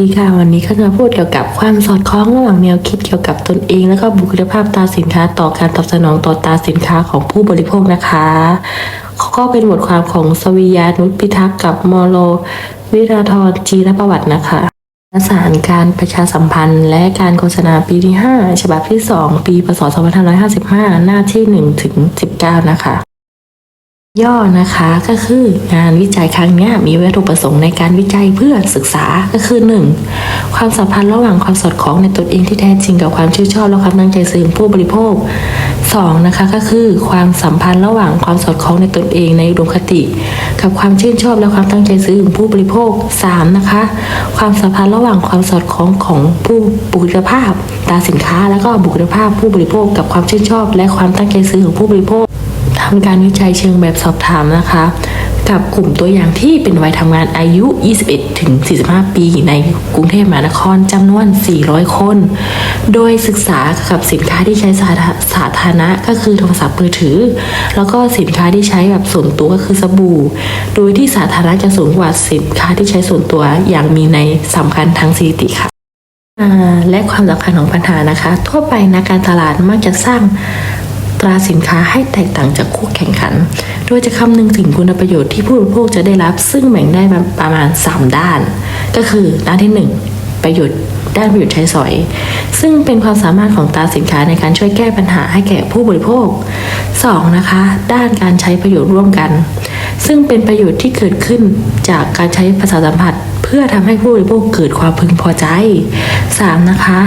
ดีค่ะวันนี้ก็จะพูดเกี่ยวกับความสอดคล้องระหว่างแนวคิดเกี่ยวกับตนเอง และก็บุคลิกภาพตาสินค้าต่อการตอบสนองต่อตาสินค้าของผู้บริโภคนะคะก็เป็นบทความของสวียานุชพิทักษ์กับมอโล วิราธรจีรประวัตินะคะสารการประชาสัมพันธ์และการโฆษณาปีที่ 5 ฉบับที่ 2 ปีพศ2555 หน้าที่ 1 ถึง 19 นะคะ ย่อนะคะก็คืองานวิจัยครั้งนี้มีวัตถุประสงค์ในการวิจัยเพื่อศึกษาก็คือ 1. ความสัมพันธ์ระหว่างความสอดคล้องในตนเองที่แท้จริงกับความชื่นชอบและความตั้งใจซื้อของผู้บริโภค 2. นะคะก็คือ ความสัมพันธ์ระหว่างความสอดคล้องในตนเองในอุดมคติ กับความชื่นชอบและความตั้งใจซื้อของผู้บริโภค 3. นะคะความสัมพันธ์ระหว่างความสอดคล้องของผู้บุคลิกภาพตราสินค้า และก็บุคลิกภาพผู้บริโภค กับความชื่นชอบ และความตั้งใจซื้อของผู้บริโภค ทำการวิจัยเชิงแบบสอบถามนะคะ กับกลุ่มตัวอย่างที่เป็นวัยทำงานอายุ 21 ถึง 45 ปี ในกรุงเทพมหานครจำนวน 400 คน โดยศึกษากับสินค้าที่ใช้สาธารณะก็คือโทรศัพท์มือถือ แล้วก็สินค้าที่ใช้แบบส่วนตัวก็คือสบู่ โดยที่สาธารณะจะสูงกว่าสินค้าที่ใช้ส่วนตัวอย่างมีในสำคัญทางสถิติค่ะและความสำคัญของปัญหานะคะ ทั่วไปนะการตลาดมักจะสร้าง ตราสินค้าให้แตกต่างจากคู่แข่งขัน โดยจะคำนึงถึงคุณประโยชน์ที่ผู้บริโภคจะได้รับ ซึ่งแบ่งได้ประมาณ 3 ด้าน ก็คือด้านที่ 1 ประโยชน์ด้านประโยชน์ใช้สอย ซึ่งเป็นความสามารถของตราสินค้าในการช่วยแก้ปัญหาให้แก่ผู้บริโภค 2. นะคะ ด้านการใช้ประโยชน์ร่วมกัน ซึ่งเป็นประโยชน์ที่เกิดขึ้นจากการใช้ภาษาสัมผัส พื่อทำให้ผู้บริโภคเกิดความพึงพอใจ 3. นะคะ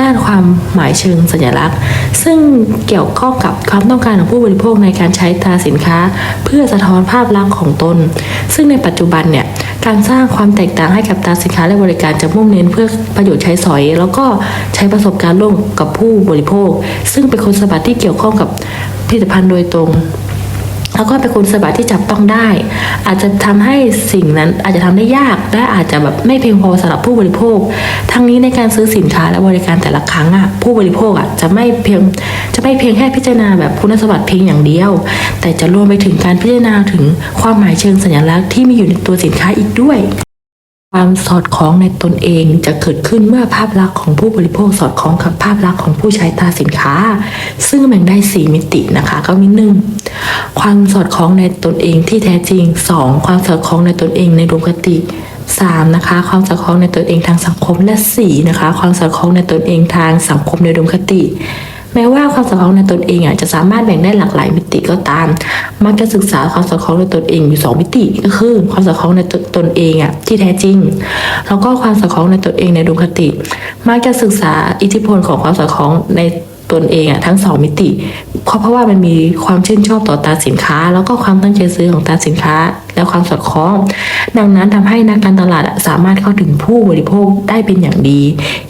ด้านความหมายเชิงสัญลักษณ์ ซึ่งเกี่ยวข้องกับความต้องการของผู้บริโภคในการใช้ตราสินค้า เพื่อสะท้อนภาพลักษณ์ของตน ซึ่งในปัจจุบันเนี่ยการสร้างความแตกต่างให้กับตราสินค้าและบริการจะมุ่งเน้นเพื่อประโยชน์ใช้สอย แล้วก็ใช้ประสบการณ์ร่วมกับผู้บริโภค ซึ่งเป็นคุณสมบัติที่เกี่ยวข้องกับผลิตภัณฑ์โดยตรง แล้วก็เป็นคุณสมบัติที่จับต้องได้ อาจจะทำให้สิ่งนั้นอาจจะทำได้ยากและอาจจะแบบไม่เพียงพอสำหรับผู้บริโภค ทั้งนี้ในการซื้อสินค้าและบริการแต่ละครั้งอะผู้บริโภคอะจะไม่เพียงจะไม่เพียงแค่พิจารณาแบบคุณสมบัติเพียงอย่างเดียว แต่จะรวมไปถึงการพิจารณาถึงความหมายเชิงสัญลักษณ์ที่มีอยู่ในตัวสินค้าอีกด้วย ความสอดคล้องในตนเองจะเกิดขึ้นเมื่อภาพลักษณ์ของผู้บริโภคสอดคล้องกับภาพลักษณ์ของผู้ใช้ตาสินค้า ซึ่งแบ่งได้ 4 มิตินะคะก็มีหนึ่งความสอดคล้องในตนเองที่แท้จริง 2. ความสอดคล้องในตนเองในดวงคติ 3. นะคะ ความสอดคล้องในตนเองทางสังคมและ 4. นะคะ ความสอดคล้องในตนเองทางสังคมในดวงคติ แม้ว่าความสัมพันธ์ในตนเองอะจะสามารถแบ่งได้หลากหลายมิติก็ตาม มักจะศึกษาความสัมพันธ์ในตนเองอยู่สองมิติก็คือ ความสัมพันธ์ในตนเองอะที่แท้จริง แล้วก็ความสัมพันธ์ในตนเองในดวงคติ มักจะศึกษาอิทธิพลของความสัมพันธ์ใน ตนเองอะทั้งสองมิติเพราะเพราะว่ามันมีความชื่นชอบต่อตราสินค้า แล้วก็ความตั้งใจซื้อของตราสินค้า และความสอดคล้อง ดังนั้นทำให้นักการตลาดสามารถเข้าถึงผู้บริโภคได้เป็นอย่างดี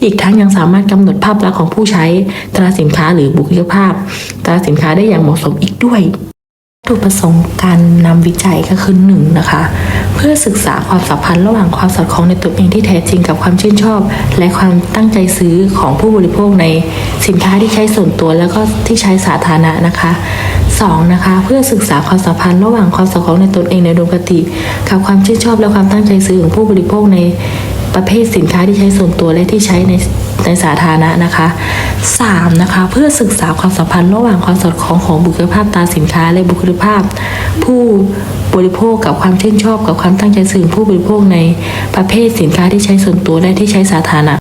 อีกทั้งยังสามารถกำหนดภาพลักษณ์ของผู้ใช้ตราสินค้าหรือบุคลิกภาพตราสินค้าได้อย่างเหมาะสมอีกด้วย ถุประสงค์การนำวิจัยก็คือหนึ่งนะคะ เพื่อศึกษาความสัมพันธ์ระหว่างความสอดคล้องในตัวเองที่แท้จริงกับความชื่นชอบ และความตั้งใจซื้อของผู้บริโภคในสินค้าที่ใช้ส่วนตัวแล้วก็ที่ใช้สาธารณะนะคะสองนะคะเพื่อศึกษาความสัมพันธ์ระหว่างความสอดคล้องในตนเองในดวงคติ กับความชื่นชอบและความตั้งใจซื้อของผู้บริโภคในประเภทสินค้าที่ใช้ส่วนตัวและที่ใช้ใน ในสาธารณะนะคะสามนะคะ เพื่อศึกษาความสัมพันธ์ระหว่างความสอดคล้องของบุคลิกภาพตาสินค้า และบุคลิกภาพ ผู้บริโภคกับความชื่นชอบกับความตั้งใจซื้อผู้บริโภคในประเภทสินค้าที่ใช้ส่วนตัวและที่ใช้สาธารณะ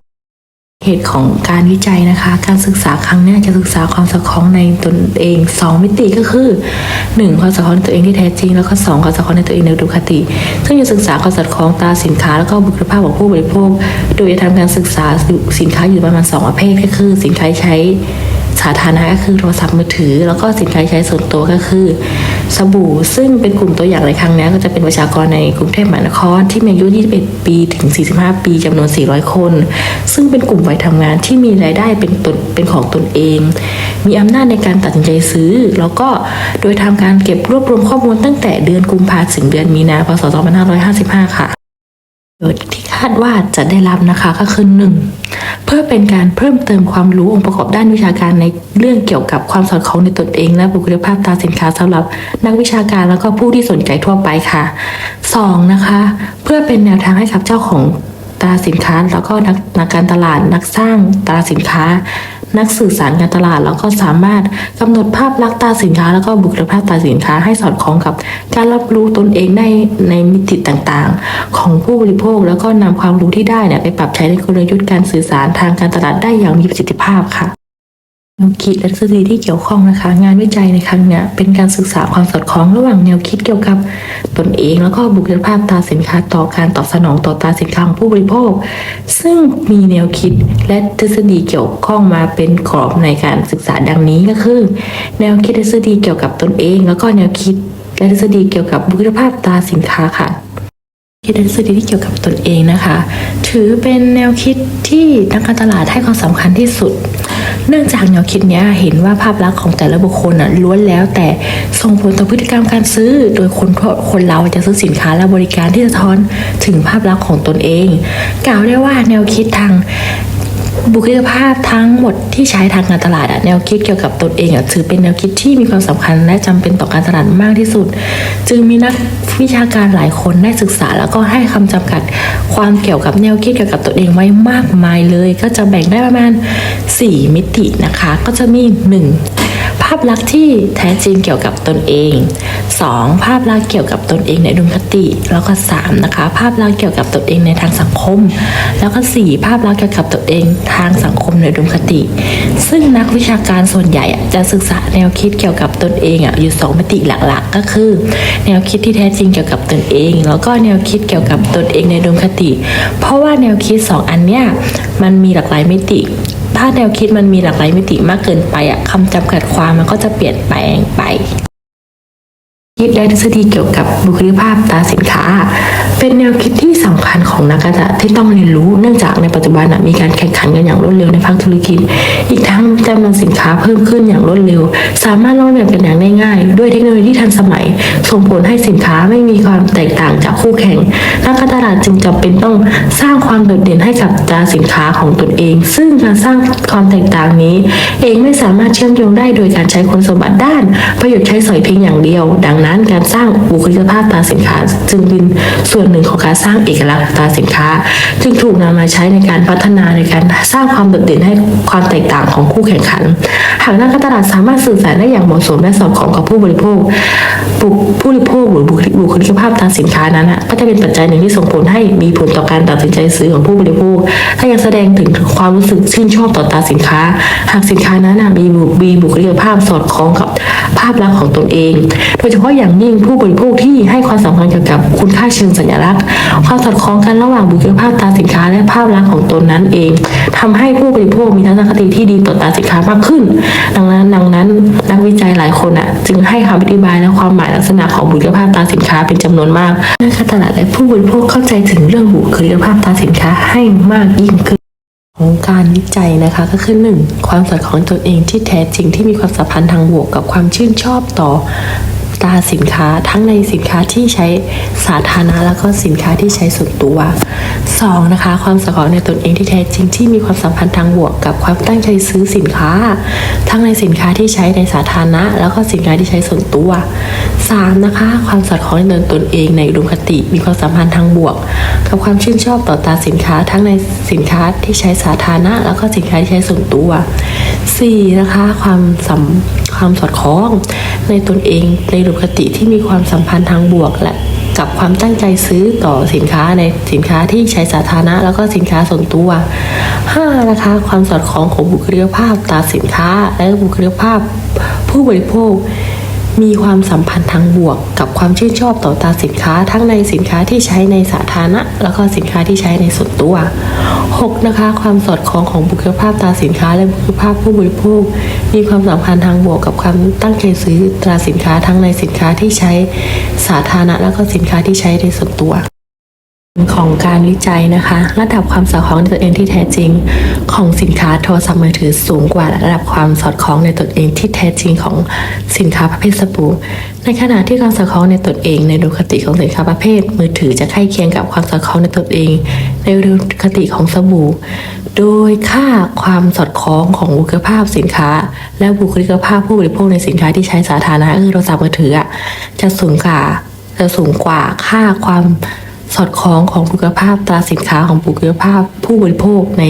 เหตุของการวิจัยนะคะ การศึกษาครั้งนี้จะศึกษาความสอดคล้องในตนเอง 2 มิติก็คือ 1. ความสอดคล้องในตัวเองที่แท้จริง แล้วก็ 2. ความสอดคล้องในตัวเองในดุคติ ซึ่งจะศึกษาความสอดคล้องตาสินค้า แล้วก็บุคลิกภาพของผู้บริโภค โดยจะทำการศึกษาสินค้าอยู่ประมาณ 2 ประเภทก็คือ สินค้าใช้ สาธารณะก็คือโทรศัพท์มือถือ แล้วก็สินค้าใช้ส่วนตัวก็คือ สบู่ซึ่งเป็นกลุ่มตัวอย่างในครั้งนี้ก็จะเป็นประชากรในกรุงเทพมหานครที่มีอายุ 21 ปีถึง 45 ปีจำนวน 400 คน ซึ่งเป็นกลุ่มวัยทำงานที่มีรายได้เป็นตนเป็นของตนเอง มีอำนาจในการตัดสินใจซื้อ แล้วก็โดยทำการเก็บรวบรวมข้อมูลตั้งแต่เดือนกุมภาพันธ์ถึงเดือนมีนาพศ2555 ค่ะประโยที่คาดว่าจะได้รับนะคะก็คือหนึ่ง เพื่อเป็นการเพิ่มเติมความรู้องค์ประกอบด้านวิชาการในเรื่องเกี่ยวกับความสอดคล้องในตนเอง และบุคลิกภาพตาสินค้าสำหรับนักวิชาการแล้วก็ผู้ที่สนใจทั่วไปค่ะสองนะคะ เพื่อเป็นแนวทางให้กับเจ้าของตราสินค้า แล้วก็นักนักการตลาดนักสร้างตราสินค้า นักสื่อสารการตลาด แล้วก็สามารถกำหนดภาพลักษณ์ตาสินค้า แล้วก็บุคลิกภาพตาสินค้าให้สอดคล้องกับ การรับรู้ตนเองในในมิติต่างๆ ของผู้บริโภค แล้วก็นำความรู้ที่ได้เนี่ยไปปรับใช้ในกลยุทธ์การสื่อสารทางการตลาดได้อย่างมีประสิทธิภาพค่ะ แนวคิดและทฤษฎีที่เกี่ยวข้องนะคะ งานวิจัยในครั้งเนี้ยเป็นการศึกษาความสอดคล้องระหว่างแนวคิดเกี่ยวกับตนเอง แล้วก็บุคลิกภาพตาสินค้าต่อการตอบสนองต่อตาสินค้าของผู้บริโภค ซึ่งมีแนวคิดและทฤษฎีเกี่ยวข้องมาเป็นกรอบในการศึกษาดังนี้ก็คือ แนวคิดทฤษฎีเกี่ยวกับตนเอง แล้วก็แนวคิดและทฤษฎีเกี่ยวกับบุคลิกภาพตาสินค้าค่ะคิดทฤษฎีที่เกี่ยวกับตนเองนะคะ ถือเป็นแนวคิดที่นักการตลาดให้ความสำคัญที่สุด เนื่องจากแนวคิดนี้เห็นว่าภาพลักษณ์ของแต่ละบุคคลน่ะล้วนแล้วแต่ส่งผลต่อพฤติกรรมการซื้อ โดยคนคนเราจะซื้อสินค้าและบริการที่สะท้อนถึงภาพลักษณ์ของตนเอง กล่าวได้ว่าแนวคิดทาง บุคลิกภาพทั้งหมดที่ใช้ทางการตลาดแนวคิดเกี่ยวกับตนเองอถือเป็นแนวคิดที่มีความสำคัญและจำเป็นต่อการตลาดมากที่สุด จึงมีนักวิชาการหลายคนได้ศึกษา แล้วก็ให้คำจำกัดความเกี่ยวกับแนวคิดเกี่ยวกับตนเองไว้มากมายเลย ก็จะแบ่งได้ประมาณ 4 มิตินะคะ ก็จะมี 1. ภาพลักษณ์ที่แท้จริงเกี่ยวกับตนเอง 2. ภาพลักษณ์เกี่ยวกับตนเองในอุดมคติ แล้วก็ 3 นะคะ ภาพลักษณ์เกี่ยวกับตนเองในทางสังคม แล้วก็ 4 ภาพลักษณ์เกี่ยวกับตนเองทางสังคมในอุดมคติ ซึ่งนักวิชาการส่วนใหญ่จะศึกษาแนวคิดเกี่ยวกับตนเองอยู่ 2 มิติหลักๆ ก็คือ แนวคิดที่แท้จริงเกี่ยวกับตนเอง แล้วก็แนวคิดเกี่ยวกับตนเองในอุดมคติ เพราะว่าแนวคิด 2 อันเนี้ยมันมีหลากหลายมิติ ถ้าแนวคิดมันมีหลากหลายมิติมากเกินไปอะคำจำกัดความมันก็จะเปลี่ยนแปลงไปคิดและทฤษฎีเกี่ยวกับบุคลิกภาพตาสินค้า เป็นแนวคิดที่สำคัญของนักการตลาดที่ต้องเรียนรู้เนื่องจากในปัจจุบันมีการแข่งขันกันอย่างรวดเร็วในภาคธุรกิจ อีกทั้งจำนวนสินค้าเพิ่มขึ้นอย่างรวดเร็ว สามารถลอกเลียนกันอย่างง่ายๆด้วยเทคโนโลยีทันสมัย ส่งผลให้สินค้าไม่มีความแตกต่างจากคู่แข่ง นักการตลาดจึงจำเป็นต้องสร้างความโดดเด่นให้กับตราสินค้าของตนเอง ซึ่งการสร้างความแตกต่างนี้ เองไม่สามารถเชื่อมโยงได้โดยการใช้คุณสมบัติด้าน ประโยชน์ใช้สอยเพียงอย่างเดียว ดังนั้นการสร้างบุคลิกภาพตราสินค้าจึงเป็นส่วนหนึ่งของการสร้างเอกลักษณ์ตราสินค้า จึงถูกนำมาใช้ในการพัฒนาในการสร้างความโดดเด่นให้ความแตกต่างของคู่แข่งขัน หากนักการตลาดสามารถสื่อสารได้อย่างเหมาะสมและสอดคล้องกับผู้บริโภคผู้บริโภคหรือบุคลิกบุคลิกภาพตราสินค้านั้นก็จะเป็นปัจจัยหนึ่งที่ส่งผลให้มีผลต่อการตัดสินใจซื้อของผู้บริโภค ถ้ายังแสดงถึงความรู้สึกชื่นชอบต่อตราสินค้า หากสินค้านั้นมีบุมีบุคลิกภาพสอดคล้องกับภาพลักษณ์ของตนเอง โดยเฉพาะอย่างยิ่งผู้บริโภคที่ให้ความสำคัญเกี่ยวกับคุณค่าเชิงสัญลักษณ์ ความสอดคล้องกันระหว่างบุคลิกภาพตราสินค้าและภาพลักษณ์ของตนนั้นเองทำให้ผู้บริโภคมีทัศนคติที่ดีต่อตราสินค้ามากขึ้น ดังนั้นดังนั้นนักวิจัยหลายคนอะ จึงให้คำอธิบายและความหมายลักษณะของบุคลิกภาพตราสินค้าเป็นจำนวนมากนักการตลาดและผู้บริโภคเข้าใจถึงเรื่องบุคลิกภาพตราสินค้าให้มากยิ่งขึ้นของการวิจัยนะคะก็คือหนึ่งความสอดคล้องตนเองที่แท้จริงที่มีความสัมพันธ์ทางบวกกับความชื่นชอบต่อ ตราสินค้าทั้งในสินค้าที่ใช้สาธารณะแล้วก็สินค้าที่ใช้ส่วนตัวสองนะคะ ความสอดคล้องในตนเองที่แท้จริงที่มีความสัมพันธ์ทางบวกกับความตั้งใจซื้อสินค้า ทั้งในสินค้าที่ใช้ในสาธารณะ แล้วก็สินค้าที่ใช้ส่วนตัวสามนะคะ ความสอดคล้องในตนเองในอุดมคติมีความสัมพันธ์ทางบวก กับความชื่นชอบต่อตาสินค้าทั้งในสินค้าที่ใช้สาธารณะ แล้วก็สินค้าที่ใช้ส่วนตัว 4. นะคะ ความสัมความสอดคล้องในตนเองในอุดุคติที่มีความสัมพันธ์ทางบวกและกับความตั้งใจซื้อต่อสินค้าในสินค้าที่ใช้สาธารณะ แล้วก็สินค้าส่วนตัว 5. นะคะ ความสอดคล้องของบุคลิกภาพตาสินค้าและบุคลิกภาพผู้บริโภค มีความสัมพันธ์ทางบวก กับความชื่นชอบต่อตราสินค้า ทั้งในสินค้าที่ใช้ในสาธารณะ แล้วก็สินค้าที่ใช้ในส่วนตัว 6. นะคะ ความสอดคล้องของบุคลิกภาพตราสินค้า และบุคลิกภาพผู้บริโภค มีความสัมพันธ์ทางบวกกับความตั้งใจซื้อตราสินค้าทั้งในสินค้าที่ใช้สาธารณะ แล้วก็สินค้าที่ใช้ในส่วนตัว ของการวิจัยนะคะ ระดับความสอดคล้องในตัวเองที่แท้จริง ของสินค้าโทรศัพท์มือถือสูงกว่าระดับความสอดคล้องในตนเองที่แท้จริงของสินค้าประเภทสบู่ในขณะที่ความสอดคล้องในตนเองในอุคติของสินค้าประเภท มือถือจะใกล้เคียงกับความสอดคล้องในตนเอง ในอุคติของสบู่ โดยค่าความสอดคล้องของบุคลิกภาพสินค้า และบุคลิกภาพผู้บริโภคในสินค้าที่ใช้สาธารณะคือโทรศัพท์มือถืออะจะสูงกว่าจะสูงกว่าค่าความ สอดคล้องของบุคลิกภาพตราสินค้าของบุคลิกภาพผู้บริโภคใน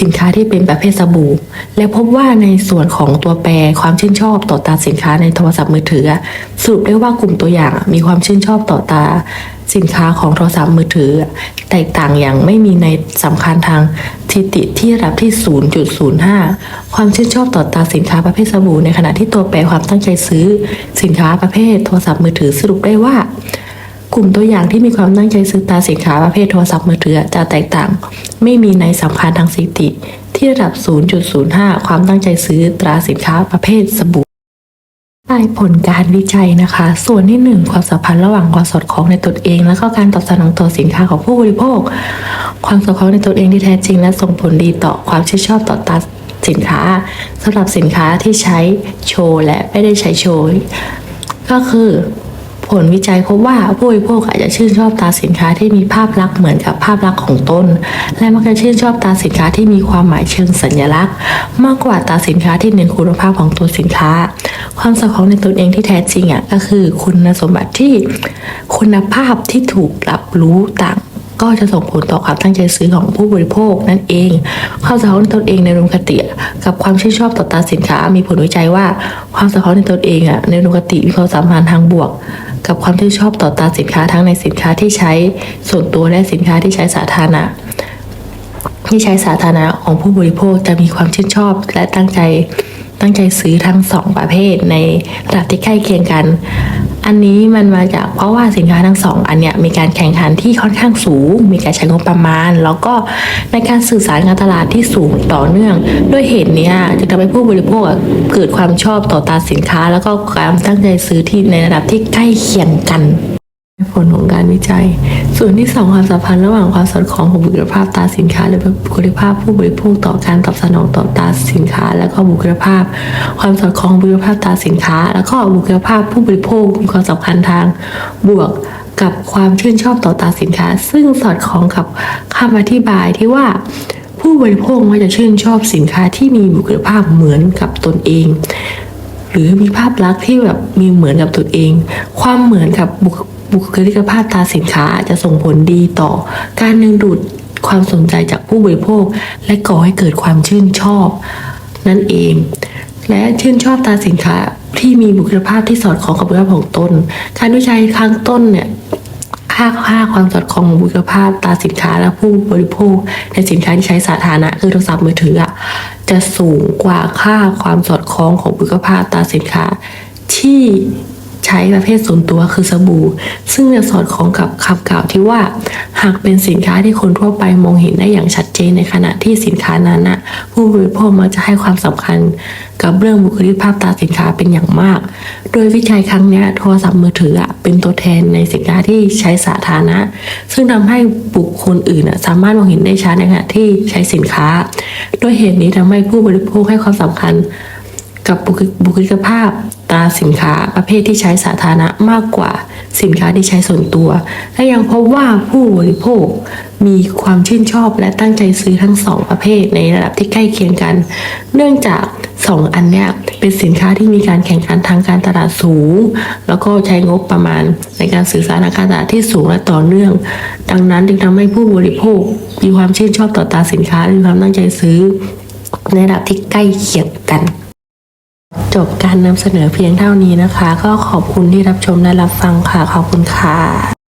สินค้าที่เป็นประเภทสบู่ และพบว่าในส่วนของตัวแปรความชื่นชอบต่อตาสินค้าในโทรศัพท์มือถือสรุปได้ว่ากลุ่มตัวอย่างมีความชื่นชอบต่อตาสินค้าของโทรศัพท์มือถือ แตกต่างอย่างไม่มีในสำคัญทางสถิติที่รับที่ 0.05 ความชื่นชอบต่อตาสินค้าประเภทสบู่ในขณะที่ตัวแปรความตั้งใจซื้อ สินค้าประเภทโทรศัพท์มือถือสรุปได้ว่า กลุ่มตัวอย่างที่มีความตั้งใจซื้อตราสินค้าประเภทโทรศัพท์มือถือจะแตกต่าง ไม่มีในสำคัญทางสถิติ ที่ระดับ 0.05 ความตั้งใจซื้อตราสินค้าประเภทสบู่ใต้ผลการวิจัยนะคะ ส่วนที่หนึ่งความสัมพันธ์ระหว่างความสอดคล้องในตนเอง และก็การตอบสนองต่อสินค้าของผู้บริโภค ความสอดคล้องในตนเองที่แท้จริง และส่งผลดีต่อความชื่นชอบต่อตราสินค้าสำหรับสินค้าที่ใช้โชว์และไม่ได้ใช้โชว์ก็คือ ผลวิจัยพบว่าผู้บริโภคอาจจะชื่นชอบตราสินค้าที่มีภาพลักษณ์เหมือนกับภาพลักษณ์ของต้นและมักจะชื่นชอบตราสินค้าที่มีความหมายเชิงสัญลักษณ์ มากกว่าตราสินค้าที่เน้นคุณภาพของตัวสินค้า ความสอดคล้องในตนเองที่แท้จริงอะก็คือคุณสมบัติที่คุณภาพที่ถูกรับรู้ต่าง ก็จะส่งผลต่อความตั้งใจซื้อของผู้บริโภคนั่นเอง ความสะท้อนในตนเองในรวมคติกับความชื่นชอบต่อตาสินค้า มีผลวิจัยว่า ความสะท้อนในตนเองอะในรวมคติมีความสัมพันธ์ทางบวก กับความชื่นชอบต่อตาสินค้าทั้งในสินค้าที่ใช้ส่วนตัวและสินค้าที่ใช้สาธารณะที่ใช้สาธารณะของผู้บริโภคจะมีความชื่นชอบและตั้งใจตั้งใจซื้อทั้งสองประเภทในระดับที่ใกล้เคียงกัน อันนี้มันมาจากเพราะว่าสินค้าทั้งสองอันเนี้ยมีการแข่งขันที่ค่อนข้างสูง มีการใช้งบประมาณ แล้วก็ในการสื่อสารการตลาดที่สูงต่อเนื่อง ด้วยเหตุนี้จะทำให้ผู้บริโภคเกิดความชอบต่อตาสินค้า แล้วก็กามตั้งใจซื้อที่ในระดับที่ใกล้เคียงกัน ผลของการวิจัย ส่วนที่สองความสัมพันธ์ระหว่างความสอดคล้องของบุคลิกภาพตาสินค้าและบุคลิกภาพผู้บริโภคต่อการตอบสนองต่อตาสินค้า และก็บุคลิกภาพ ความสอดคล้องบุคลิกภาพตาสินค้า แล้วก็บุคลิกภาพผู้บริโภคมีความสัมพันธ์ทางบวกกับความชื่นชอบต่อตาสินค้า ซึ่งสอดคล้องกับคำอธิบายที่ว่าผู้บริโภคมักจะชื่นชอบสินค้าที่มีบุคลิกภาพเหมือนกับตนเองหรือมีภาพลักษณ์ที่แบบมีเหมือนกับตนเอง ความเหมือนกับบุค บุคลิกภาพตาสินค้าจะส่งผลดีต่อ การดึงดูดความสนใจจากผู้บริโภค และก่อให้เกิดความชื่นชอบ นั่นเอง และชื่นชอบตาสินค้าที่มีบุคลิกภาพที่สอดคล้องกับบุคลิกภาพของตนการวิจัยครั้งต้นเนี่ยค่าค่าความสอดคล้องของบุคลิกภาพตาสินค้าและผู้บริโภค ในสินค้าที่ใช้สาธารณะคือโทรศัพท์มือถืออะจะสูงกว่าค่าความสอดคล้องของบุคลิกภาพตาสินค้าที่ ใช้ประเภทส่วนตัวคือสบู่ ซึ่งจะสอดคล้องกับคำกล่าวที่ว่า หากเป็นสินค้าที่คนทั่วไปมองเห็นได้อย่างชัดเจนในขณะที่สินค้านั้นนะผู้บริโภคมักจะให้ความสำคัญกับเรื่องบุคลิกภาพตาสินค้าเป็นอย่างมาก โดยวิจัยครั้งนี้โทรศัพท์มือถือเป็นตัวแทนในสินค้าที่ใช้สาธารณะ ซึ่งทำให้บุคคลอื่นสามารถมองเห็นได้ชัดในขณะที่ใช้สินค้า ด้วยเหตุนี้ทำให้ผู้บริโภคให้ความสำคัญกับบุคลิกบุคลิกภาพ ตราสินค้าประเภทที่ใช้สาธารณะมากกว่าสินค้าที่ใช้ส่วนตัว และยังพบว่าผู้บริโภคมีความชื่นชอบและตั้งใจซื้อทั้งสองประเภทในระดับที่ใกล้เคียงกัน เนื่องจากสองอันเนี้ยเป็นสินค้าที่มีการแข่งขันทางการตลาดสูง แล้วก็ใช้งบประมาณในการสื่อสารทางการตลาดที่สูงและต่อเนื่อง ดังนั้นจึงทำให้ผู้บริโภค มีความชื่นชอบต่อตาสินค้าและมีความตั้งใจซื้อ ในระดับที่ใกล้เคียงกัน จบการนำเสนอเพียงเท่านี้นะคะ ก็ขอบคุณที่รับชมและรับฟังค่ะ ขอบคุณค่ะ